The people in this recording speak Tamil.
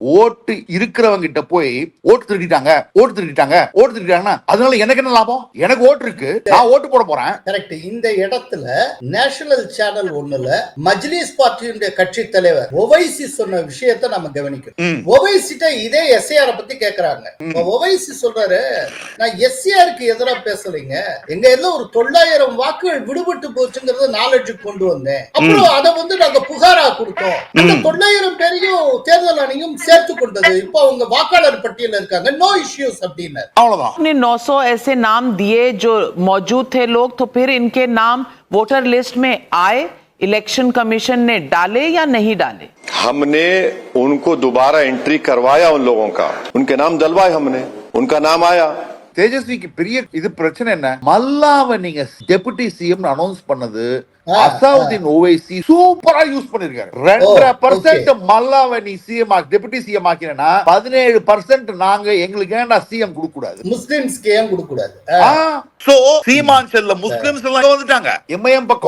ஓட்டு இருக்கிறவங்க கிட்ட போய் ஓட்டு திருடிட்டாங்க ஓட்டு திருடிட்டாங்க ஓட்டு திருடிட்டாங்கன்னா அதனால எனக்கு என்ன லாபம்? எனக்கு ஓட்டு இருக்கு. நான் ஓட்டு போட போறேன். கரெக்ட் இந்த இடத்துல நேஷனல் சேனல் ஒண்ணுல மஜ்லிஸ் பார்ட்டியுடைய கட்சி தலைவர் ஒவைசி சொன்ன விஷயத்தை நம்ம கவனிக்கணும். ஒவைசிட்ட இதே எஸ்ஏஆர் பத்தி கேக்குறாங்க. ஒவைசி சொல்றாரு நான் எஸ்ஏஆருக்கு எதிராக பேசலைங்க. எங்க இதுல ஒரு தொள்ளாயிரம் வாக்குகள் விடுபட்டு போச்சுங்கிறத நாலேஜுக்கு கொண்டு வந்தேன். அப்புறம் அதை வந்து நாங்க புகாரா கொடுத்தோம். தொள்ளாயிரம் பேரையும் தேர்தல் ஆணையம் சேர்த்து கொண்டது இப்போ அவங்க வாக்காளர் பட்டியல இருக்காங்க நோ இஷ்யூஸ் அப்படின்னு அவ்வளவுதான் आपने 900 ऐसे नाम दिए जो मौजूद थे लोग तो फिर इनके नाम वोटर लिस्ट में आए इलेक्शन कमीशन ने डाले या नहीं डाले हमने उनको दोबारा एंट्री करवाया उन लोगों का उनके नाम डलवाए हमने उनका नाम आया தேஜஸ்விக்கு பெரிய இது பிரச்சனை என்ன மல்லாவை நீங்க டெபுட்டி சிஎம் அனௌன்ஸ் பண்ணது ஆ, அசாவுதீன் ஓவைசி சூப்பரா யூஸ் பண்ணிருக்காரு. ரெண்டரை பர்சன்ட் மல்லாவை நீ சிஎம் டெபுட்டி சிஎம் ஆக்கினா பதினேழு பர்சன்ட் நாங்க எங்களுக்கு ஏன்டா சிஎம் கொடுக்க கூடாது முஸ்லிம்ஸ்க்கு ஏன் கொடுக்க கூடாது சோ சீமான் செல்ல முஸ்லிம்ஸ் எல்லாம் வந்துட்டாங்க. எம்ஐஎம் பக்கம்.